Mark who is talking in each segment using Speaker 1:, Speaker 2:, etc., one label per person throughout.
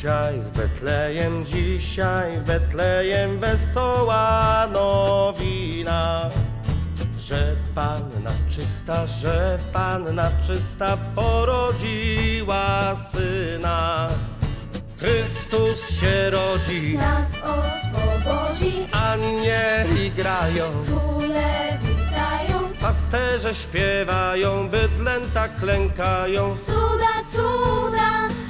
Speaker 1: Dzisiaj w Betlejem, dzisiaj w Betlejem wesoła nowina. Że Panna czysta, że Panna czysta porodziła syna. Chrystus się rodzi,
Speaker 2: nas oswobodzi,
Speaker 1: anieli grają,
Speaker 2: króle witają,
Speaker 1: pasterze śpiewają, bydlęta klękają,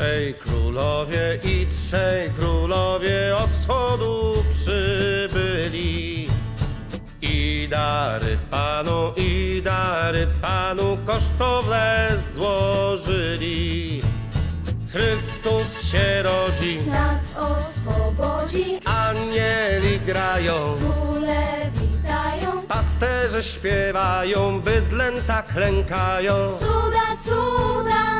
Speaker 1: Trzej królowie, i trzej królowie od wschodu przybyli. I dary panu, i dary panu kosztowne złożyli. Chrystus się rodzi,
Speaker 2: nas oswobodzi,
Speaker 1: anieli grają,
Speaker 2: króle witają,
Speaker 1: pasterze śpiewają, bydlęta klękają,
Speaker 2: cuda, cuda